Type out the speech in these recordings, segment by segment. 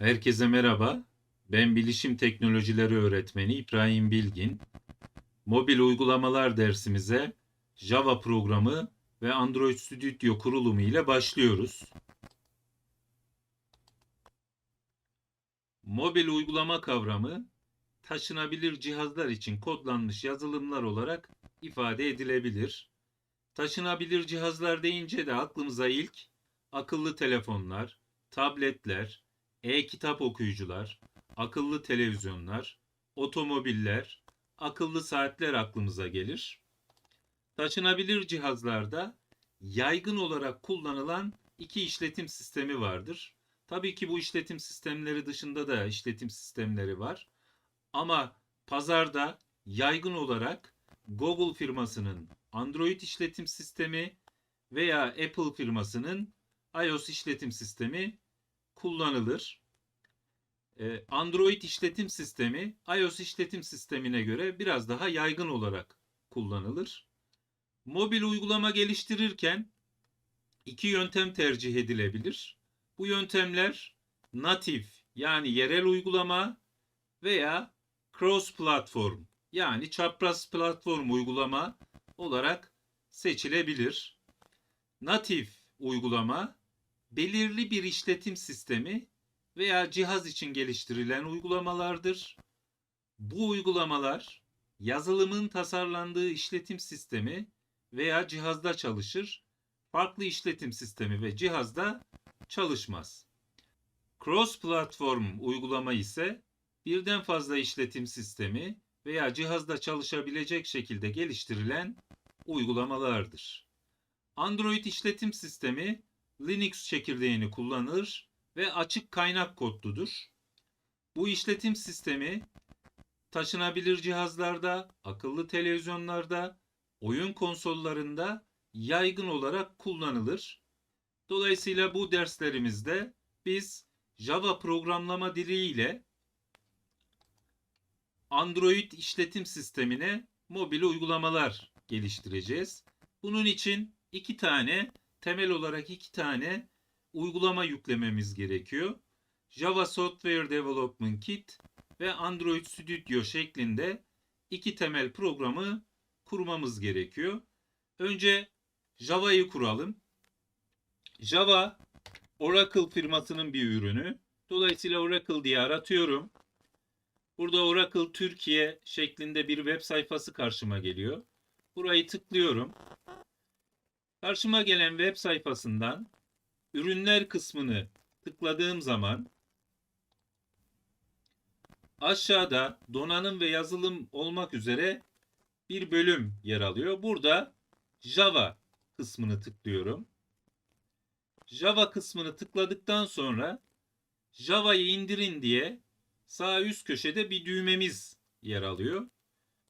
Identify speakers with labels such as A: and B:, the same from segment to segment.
A: Herkese merhaba. Ben Bilişim Teknolojileri Öğretmeni İbrahim Bilgin. Mobil uygulamalar dersimize Java programı ve Android Studio kurulumu ile başlıyoruz. Mobil uygulama kavramı taşınabilir cihazlar için kodlanmış yazılımlar olarak ifade edilebilir. Taşınabilir cihazlar deyince de aklımıza ilk akıllı telefonlar, tabletler, e-kitap okuyucular, akıllı televizyonlar, otomobiller, akıllı saatler aklımıza gelir. Taşınabilir cihazlarda yaygın olarak kullanılan iki işletim sistemi vardır. Tabii ki bu işletim sistemleri dışında da işletim sistemleri var. Ama pazarda yaygın olarak Google firmasının Android işletim sistemi veya Apple firmasının iOS işletim sistemi kullanılır. Ee, Android işletim sistemi iOS işletim sistemine göre biraz daha yaygın olarak kullanılır. Mobil uygulama geliştirirken iki yöntem tercih edilebilir. Bu yöntemler natif yani yerel uygulama veya cross platform yani çapraz platform uygulama olarak seçilebilir. Natif uygulama belirli bir işletim sistemi veya cihaz için geliştirilen uygulamalardır. Bu uygulamalar yazılımın tasarlandığı işletim sistemi veya cihazda çalışır. Farklı işletim sistemi ve cihazda çalışmaz. Cross platform uygulama ise birden fazla işletim sistemi veya cihazda çalışabilecek şekilde geliştirilen uygulamalardır. Android işletim sistemi Linux çekirdeğini kullanır ve açık kaynak kodludur. Bu işletim sistemi taşınabilir cihazlarda, akıllı televizyonlarda, oyun konsollarında yaygın olarak kullanılır. Dolayısıyla bu derslerimizde biz Java programlama dili ile Android işletim sistemine mobil uygulamalar geliştireceğiz. Bunun için iki tane temel olarak iki tane uygulama yüklememiz gerekiyor. Java Software Development Kit ve Android Studio şeklinde iki temel programı kurmamız gerekiyor. Önce Java'yı kuralım. Java Oracle firmasının bir ürünü. Dolayısıyla Oracle diye aratıyorum. Burada Oracle Türkiye şeklinde bir web sayfası karşıma geliyor. Burayı tıklıyorum. Karşıma gelen web sayfasından ürünler kısmını tıkladığım zaman aşağıda donanım ve yazılım olmak üzere bir bölüm yer alıyor. Burada Java kısmını tıklıyorum. Java kısmını tıkladıktan sonra Java'yı indirin diye sağ üst köşede bir düğmemiz yer alıyor.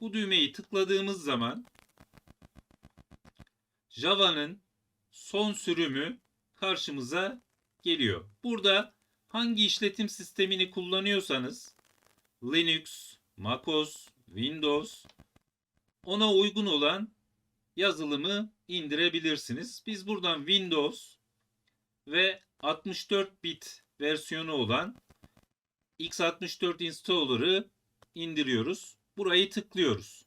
A: Bu düğmeyi tıkladığımız zaman Java'nın son sürümü karşımıza geliyor. Burada hangi işletim sistemini kullanıyorsanız Linux, MacOS, Windows ona uygun olan yazılımı indirebilirsiniz. Biz buradan Windows ve 64 bit versiyonu olan x64 installer'ı indiriyoruz. Burayı tıklıyoruz.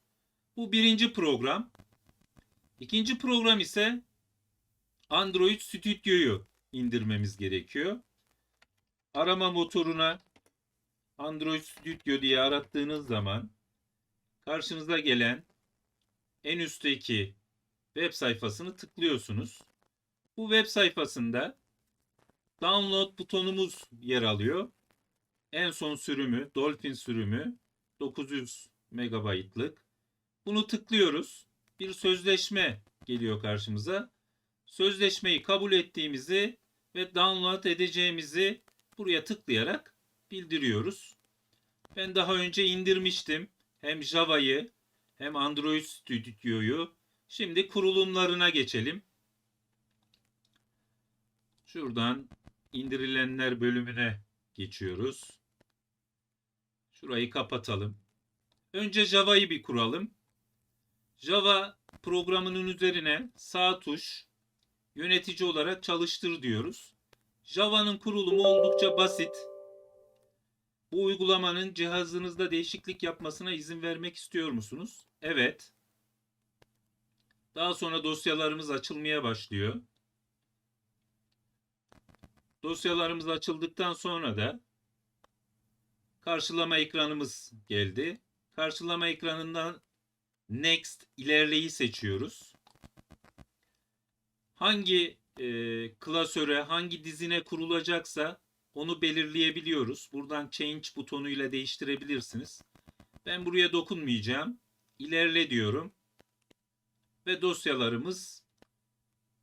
A: Bu birinci program. İkinci program ise Android Studio'yu indirmemiz gerekiyor. Arama motoruna Android Studio diye arattığınız zaman karşınıza gelen en üstteki web sayfasını tıklıyorsunuz. Bu web sayfasında download butonumuz yer alıyor. En son sürümü, Dolphin sürümü 900 megabaytlık. Bunu tıklıyoruz. Bir sözleşme geliyor karşımıza. Sözleşmeyi kabul ettiğimizi ve download edeceğimizi buraya tıklayarak bildiriyoruz. Ben daha önce indirmiştim. Hem Java'yı hem Android Studio'yu. Şimdi kurulumlarına geçelim. Şuradan indirilenler bölümüne geçiyoruz. Şurayı kapatalım. Önce Java'yı bir kuralım. Java programının üzerine sağ tuş yönetici olarak çalıştır diyoruz. Java'nın kurulumu oldukça basit. Bu uygulamanın cihazınızda değişiklik yapmasına izin vermek istiyor musunuz? Evet. Daha sonra dosyalarımız açılmaya başlıyor. Dosyalarımız açıldıktan sonra da karşılama ekranımız geldi. Karşılama ekranından Next ilerleyi seçiyoruz. Hangi e, klasöre, hangi dizine kurulacaksa onu belirleyebiliyoruz. Buradan Change butonuyla değiştirebilirsiniz. Ben buraya dokunmayacağım. İlerle diyorum. Ve dosyalarımız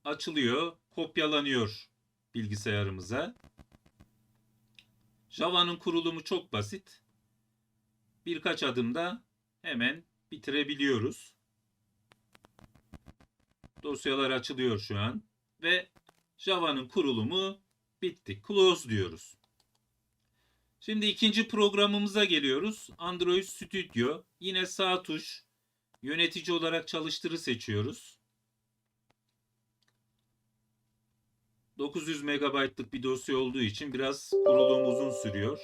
A: açılıyor, kopyalanıyor bilgisayarımıza. Java'nın kurulumu çok basit. Birkaç adımda hemen bitirebiliyoruz. Dosyalar açılıyor şu an ve Java'nın kurulumu bitti. Close diyoruz. Şimdi ikinci programımıza geliyoruz. Android Studio. Yine sağ tuş yönetici olarak çalıştırı seçiyoruz. 900 MB'lık bir dosya olduğu için biraz kurulum uzun sürüyor.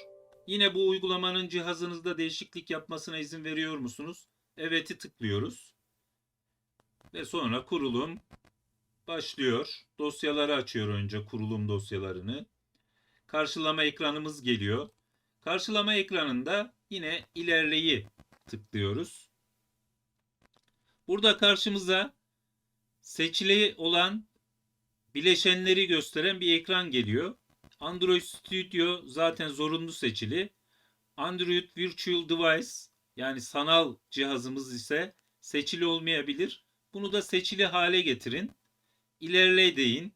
A: Yine bu uygulamanın cihazınızda değişiklik yapmasına izin veriyor musunuz? Evet'i tıklıyoruz. Ve sonra kurulum başlıyor. Dosyaları açıyor önce kurulum dosyalarını. Karşılama ekranımız geliyor. Karşılama ekranında yine ilerleyi tıklıyoruz. Burada karşımıza seçili olan bileşenleri gösteren bir ekran geliyor. Android Studio zaten zorunlu seçili. Android Virtual Device yani sanal cihazımız ise seçili olmayabilir. Bunu da seçili hale getirin. İlerle deyin.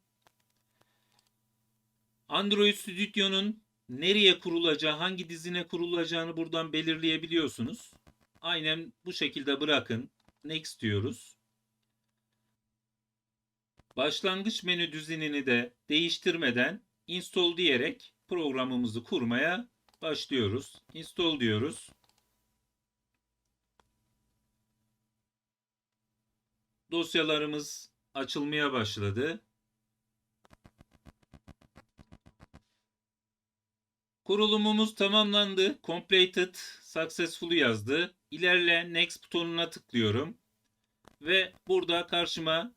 A: Android Studio'nun nereye kurulacağı, hangi dizine kurulacağını buradan belirleyebiliyorsunuz. Aynen bu şekilde bırakın. Next diyoruz. Başlangıç menü düzenini de değiştirmeden install diyerek programımızı kurmaya başlıyoruz. Install diyoruz. Dosyalarımız açılmaya başladı. Kurulumumuz tamamlandı. Completed successful yazdı. İlerle next butonuna tıklıyorum. Ve burada karşıma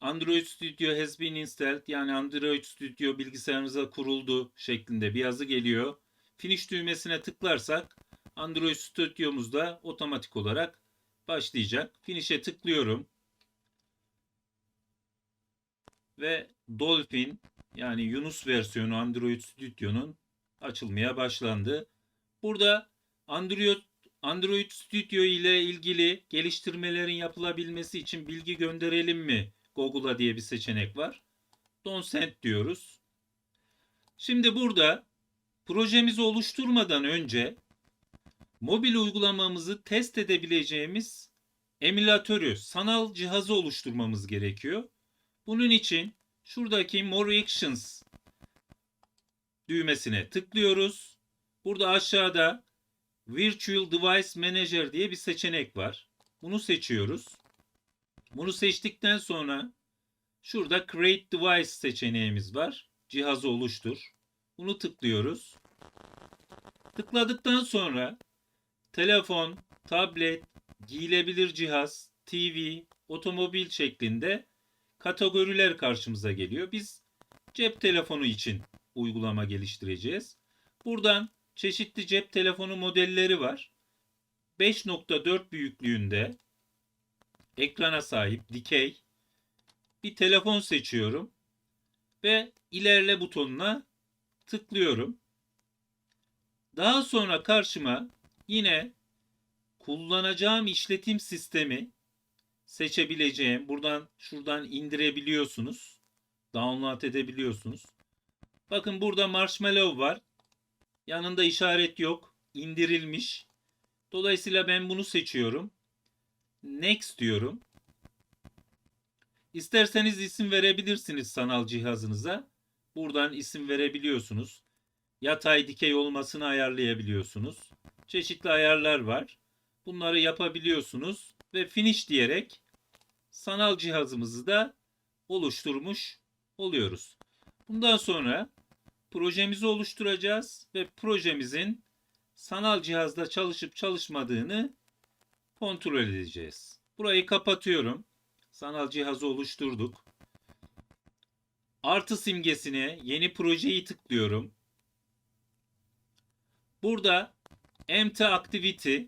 A: Android Studio has been installed yani Android Studio bilgisayarınıza kuruldu şeklinde bir yazı geliyor. Finish düğmesine tıklarsak Android Studio'muzda otomatik olarak başlayacak. Finish'e tıklıyorum. Ve Dolphin yani Yunus versiyonu Android Studio'nun açılmaya başlandı. Burada Android Android Studio ile ilgili geliştirmelerin yapılabilmesi için bilgi gönderelim mi Google'a diye bir seçenek var. Don't send diyoruz. Şimdi burada projemizi oluşturmadan önce mobil uygulamamızı test edebileceğimiz emülatörü, sanal cihazı oluşturmamız gerekiyor. Bunun için şuradaki More Actions düğmesine tıklıyoruz. Burada aşağıda Virtual Device Manager diye bir seçenek var. Bunu seçiyoruz. Bunu seçtikten sonra şurada Create Device seçeneğimiz var. Cihazı oluştur. Bunu tıklıyoruz. Tıkladıktan sonra telefon, tablet, giyilebilir cihaz, TV, otomobil şeklinde kategoriler karşımıza geliyor. Biz cep telefonu için uygulama geliştireceğiz. Buradan çeşitli cep telefonu modelleri var. 5.4 büyüklüğünde ekrana sahip dikey bir telefon seçiyorum ve ilerle butonuna tıklıyorum. Daha sonra karşıma yine kullanacağım işletim sistemi seçebileceğim. Buradan şuradan indirebiliyorsunuz. Download edebiliyorsunuz. Bakın burada Marshmallow var. Yanında işaret yok. İndirilmiş. Dolayısıyla ben bunu seçiyorum. Next diyorum. İsterseniz isim verebilirsiniz sanal cihazınıza. Buradan isim verebiliyorsunuz. Yatay dikey olmasını ayarlayabiliyorsunuz. Çeşitli ayarlar var. Bunları yapabiliyorsunuz ve finish diyerek sanal cihazımızı da oluşturmuş oluyoruz. Bundan sonra projemizi oluşturacağız ve projemizin sanal cihazda çalışıp çalışmadığını kontrol edeceğiz. Burayı kapatıyorum. Sanal cihazı oluşturduk. Artı simgesine yeni projeyi tıklıyorum. Burada empty activity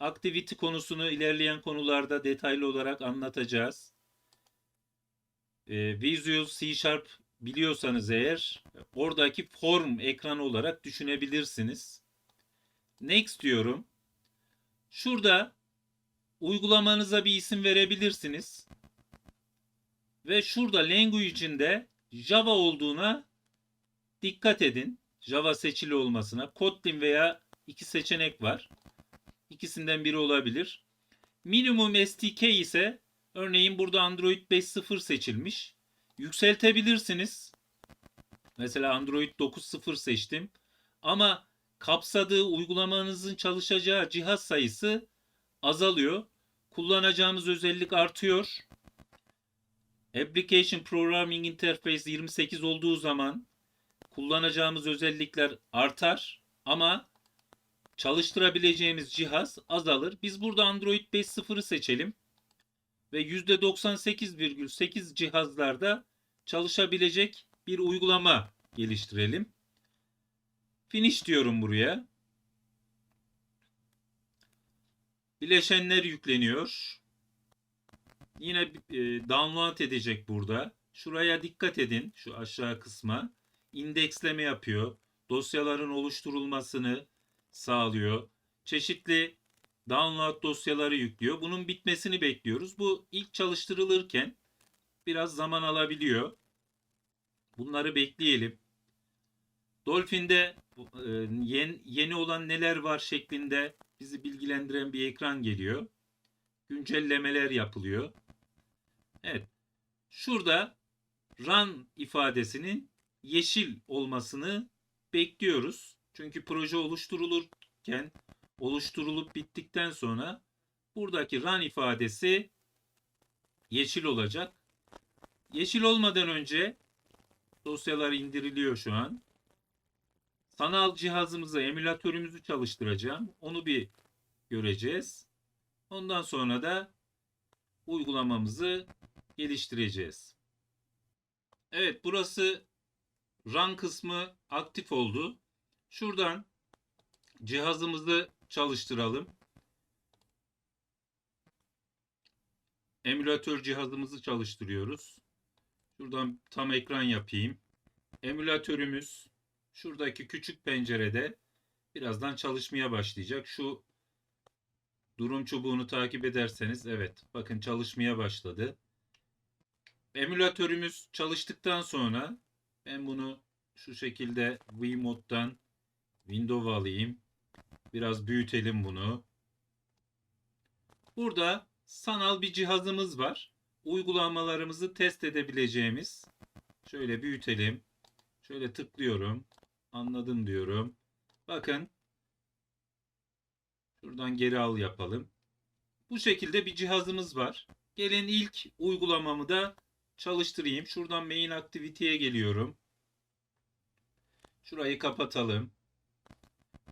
A: activity konusunu ilerleyen konularda detaylı olarak anlatacağız. Ee, Visual C Sharp biliyorsanız eğer oradaki form ekranı olarak düşünebilirsiniz. Next diyorum. Şurada uygulamanıza bir isim verebilirsiniz. Ve şurada language'in de Java olduğuna dikkat edin. Java seçili olmasına. Kotlin veya iki seçenek var. İkisinden biri olabilir. Minimum SDK ise örneğin burada Android 5.0 seçilmiş. Yükseltebilirsiniz. Mesela Android 9.0 seçtim. Ama kapsadığı uygulamanızın çalışacağı cihaz sayısı azalıyor. Kullanacağımız özellik artıyor. Application Programming Interface 28 olduğu zaman kullanacağımız özellikler artar ama çalıştırabileceğimiz cihaz azalır. Biz burada Android 5.0'ı seçelim ve %98,8 cihazlarda çalışabilecek bir uygulama geliştirelim. Finish diyorum buraya. Bileşenler yükleniyor. Yine e, download edecek burada. Şuraya dikkat edin. Şu aşağı kısma. İndeksleme yapıyor. Dosyaların oluşturulmasını sağlıyor. Çeşitli download dosyaları yüklüyor. Bunun bitmesini bekliyoruz. Bu ilk çalıştırılırken biraz zaman alabiliyor. Bunları bekleyelim. Dolphin'de e, yeni, olan neler var şeklinde bizi bilgilendiren bir ekran geliyor. Güncellemeler yapılıyor. Evet. Şurada run ifadesinin yeşil olmasını bekliyoruz. Çünkü proje oluşturulurken oluşturulup bittikten sonra buradaki run ifadesi yeşil olacak. Yeşil olmadan önce dosyalar indiriliyor şu an. Sanal cihazımıza emülatörümüzü çalıştıracağım. Onu bir göreceğiz. Ondan sonra da uygulamamızı geliştireceğiz. Evet burası run kısmı aktif oldu. Şuradan cihazımızı çalıştıralım. Emülatör cihazımızı çalıştırıyoruz. Şuradan tam ekran yapayım. Emülatörümüz şuradaki küçük pencerede birazdan çalışmaya başlayacak. Şu durum çubuğunu takip ederseniz evet bakın çalışmaya başladı. Emülatörümüz çalıştıktan sonra ben bunu şu şekilde Vmod'dan Windows alayım. Biraz büyütelim bunu. Burada sanal bir cihazımız var. Uygulamalarımızı test edebileceğimiz. Şöyle büyütelim. Şöyle tıklıyorum. Anladım diyorum. Bakın. Şuradan geri al yapalım. Bu şekilde bir cihazımız var. Gelin ilk uygulamamı da çalıştırayım. Şuradan main activity'ye geliyorum. Şurayı kapatalım.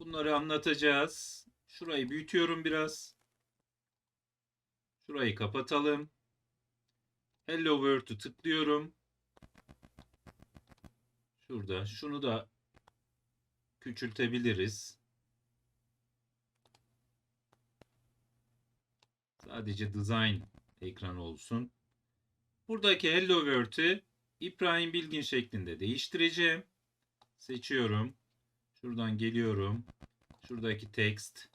A: Bunları anlatacağız. Şurayı büyütüyorum biraz. Şurayı kapatalım. Hello World'u tıklıyorum. Şurada. Şunu da küçültebiliriz. Sadece design ekranı olsun. Buradaki Hello World'ü İbrahim Bilgin şeklinde değiştireceğim. Seçiyorum. Şuradan geliyorum. Şuradaki text.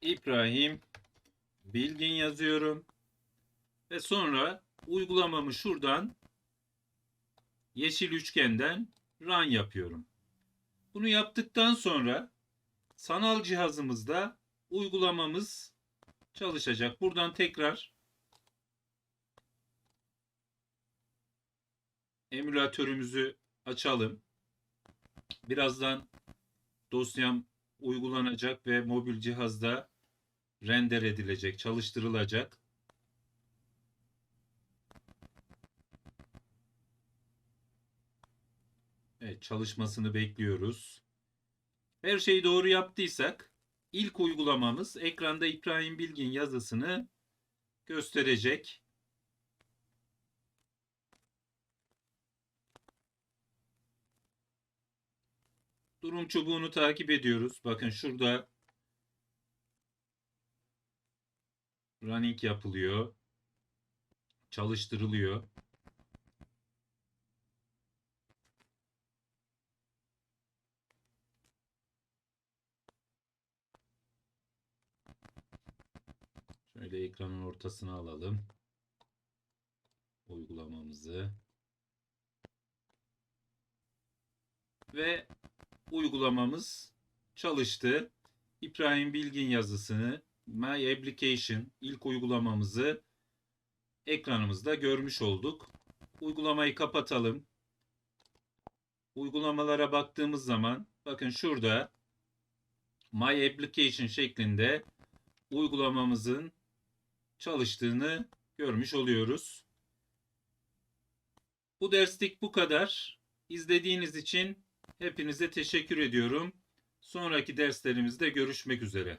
A: İbrahim Bilgin yazıyorum. Ve sonra uygulamamı şuradan yeşil üçgenden run yapıyorum. Bunu yaptıktan sonra sanal cihazımızda uygulamamız çalışacak. Buradan tekrar emülatörümüzü açalım. Birazdan dosyam uygulanacak ve mobil cihazda render edilecek, çalıştırılacak. Evet, çalışmasını bekliyoruz. Her şeyi doğru yaptıysak ilk uygulamamız ekranda İbrahim Bilgin yazısını gösterecek. Durum çubuğunu takip ediyoruz. Bakın şurada running yapılıyor. Çalıştırılıyor. Şöyle ekranın ortasına alalım. Uygulamamızı. Ve uygulamamız çalıştı. İbrahim Bilgin yazısını My Application ilk uygulamamızı ekranımızda görmüş olduk. Uygulamayı kapatalım. Uygulamalara baktığımız zaman bakın şurada My Application şeklinde uygulamamızın çalıştığını görmüş oluyoruz. Bu derslik bu kadar. İzlediğiniz için hepinize teşekkür ediyorum. Sonraki derslerimizde görüşmek üzere.